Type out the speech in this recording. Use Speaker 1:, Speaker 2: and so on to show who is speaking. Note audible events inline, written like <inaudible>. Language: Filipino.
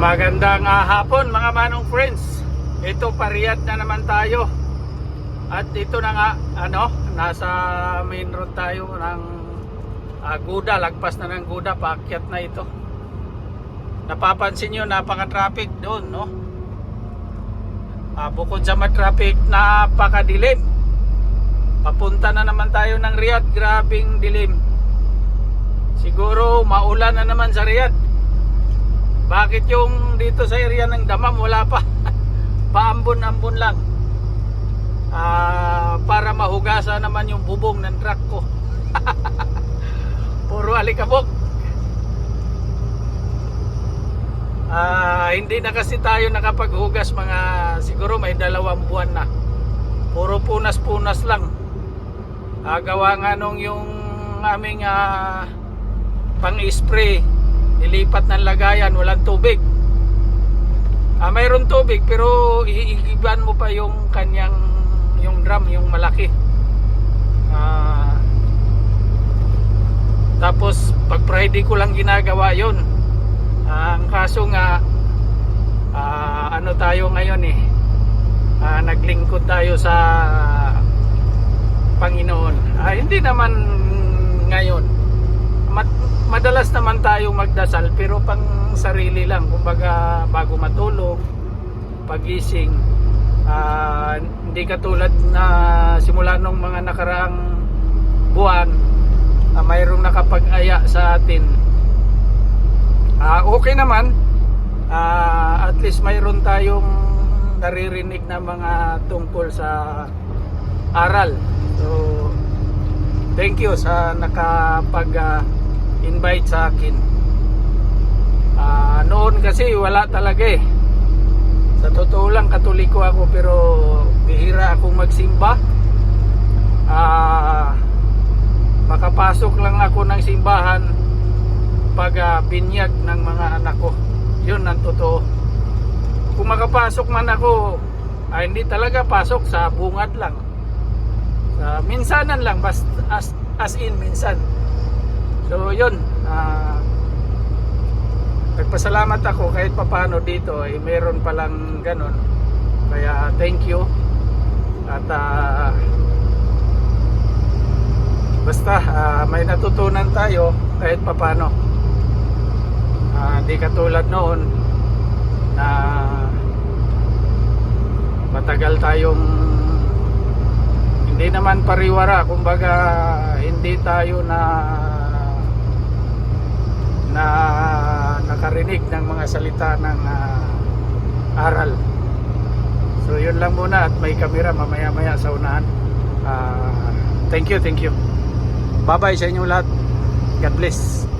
Speaker 1: Magandang ah, hapon mga manong friends. Ito pariyat na naman tayo. At ito na nga ano, nasa main road tayo ng ah, Guda, lagpas na ng Guda, paakyat na ito. Napapansin niyo napaka-traffic doon, no? Ah, bukod sa ma-traffic, napakadilim. Papunta na naman tayo ng Riyadh, grabing dilim. Siguro maulan na naman sa Riyadh. Bakit yung dito sa area ng Damam wala pa? <laughs> Paambon-ambon lang. Ah, para mahugasan naman yung bubong ng truck ko. <laughs> Puro alikabok. Ah, hindi na kasi tayo nakapaghugas mga siguro may dalawang buwan na. Puro punas-punas lang. Ah, gawa nga nung yung aming ah, pang-spray nilipat ng lagayan walang tubig. Ah, mayroon tubig pero iigiban mo pa yung kanyang yung drum yung malaki. Ah, tapos pag Friday ko lang ginagawa yon Ah, ang kaso nga ah, ano tayo ngayon eh. Ah, naglingkod tayo sa Panginoon. Ah, hindi naman madalas naman tayong magdasal pero pang sarili lang. Kumbaga bago matulog pagising ah, hindi katulad na simula nung mga nakaraang buwan ah, mayroong nakapag-aya sa atin. Ah, okay naman. Ah, at least mayroon tayong naririnig na mga tungkol sa aral. So thank you sa nakapag ah, invite sa akin. Ah, noon kasi wala talaga eh. Sa totoo lang katoliko ako pero bihira akong magsimba. Ah, makapasok lang ako ng simbahan pag ah, binyag ng mga anak ko. Yun ang totoo. Kung makapasok man ako ay hindi talaga pasok sa bungad lang. Sa minsanan lang bas, as, as in minsan so yun ah nagpasalamat ako kahit papano dito ay meron palang ganon kaya thank you. At ah, basta ah, may natutunan tayo kahit papano. Ah, di katulad noon na matagal tayong hindi naman pariwara. Kumbaga hindi tayo na na nakarinig ng mga salita ng ah, aral. So yun lang muna at may kamera mamaya maya sa unahan. Ah, thank you thank you. Bye bye sa inyong lahat. God bless